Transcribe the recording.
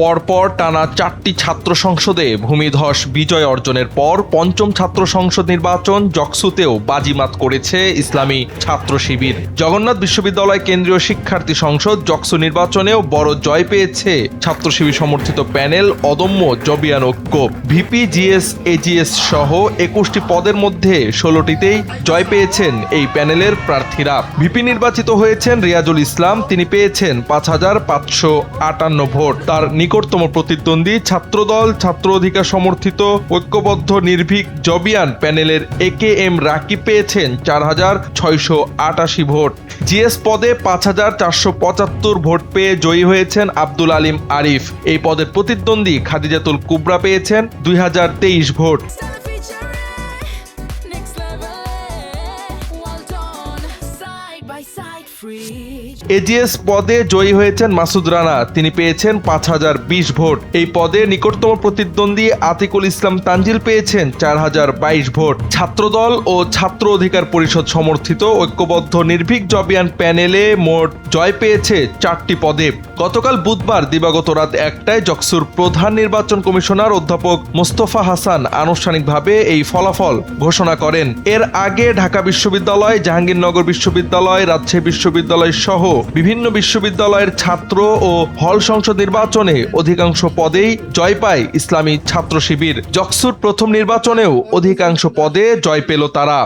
পরপর টানা চারটি ছাত্র সংসদে ভূমিধস বিজয় অর্জনের পর পঞ্চম ছাত্র সংসদ নির্বাচন জকসুতেও বাজিমাত করেছে ইসলামী ছাত্র শিবির। জগন্নাথ বিশ্ববিদ্যালয় কেন্দ্রীয় শিক্ষার্থী সংসদ জকসু নির্বাচনেও বড় জয় পেয়েছে ছাত্র শিবির সমর্থিত প্যানেল অদম্য জবিয়ান ঐক্য। ভিপি, জিএস, এজিএস সহ একুশটি পদের মধ্যে ষোলোটিতেই জয় পেয়েছেন এই প্যানেলের প্রার্থীরা। ভিপি নির্বাচিত হয়েছেন রিয়াজুল ইসলাম, তিনি পেয়েছেন পাঁচ হাজার পাঁচশো আটান্ন ভোট। তার নিকটতম প্রতিদ্বন্দ্বী ছাত্রদল ছাত্র অধিকার সমর্থিত ঐক্যবদ্ধ নির্ভীক জবিয়ান প্যানেলের এ কে এম রাকিব পেয়েছেন চার হাজার ছয়শো আটাশি ভোট। জিএস পদে পাঁচ হাজার চারশো পঁচাত্তর ভোট পেয়ে জয়ী হয়েছেন আব্দুল আলিম আরিফ। এই পদের প্রতিদ্বন্দ্বী খাদিজাতুল কুবরা পেয়েছেন দুই হাজার তেইশ ভোট। Free. এজিএস পদে জয়ী হয়েছেন মাসুদ রানা। তিনি পেয়েছেন পাঁচ হাজার বিশ ভোট। এই পদে নিকটতম প্রতিদ্বন্দ্বী আতিকুল ইসলাম তানজিল পেয়েছেন চার হাজার বাইশ ভোট। ছাত্রদল ও ছাত্র অধিকার পরিষদ সমর্থিত ঐক্যবদ্ধ নির্ভীক জবিয়ান প্যানেলে মোট জয় পেয়েছে চারটি পদে। গতকাল বুধবার দিবাগত রাত একটায় জকসুর প্রধান নির্বাচন কমিশনার অধ্যাপক মোস্তফা হাসান আনুষ্ঠানিকভাবে এই ফলাফল ঘোষণা করেন। এর আগে ঢাকা বিশ্ববিদ্যালয়, জাহাঙ্গীরনগর বিশ্ববিদ্যালয়, রাজশাহী বিশ্ববিদ্যালয় সহ বিভিন্ন বিশ্ববিদ্যালয়ের ছাত্র ও হল সংসদ নির্বাচনে অধিকাংশ পদেই জয় পায় ইসলামী ছাত্র শিবির। জকসুর প্রথম নির্বাচনেও অধিকাংশ পদে জয় পেল তারা।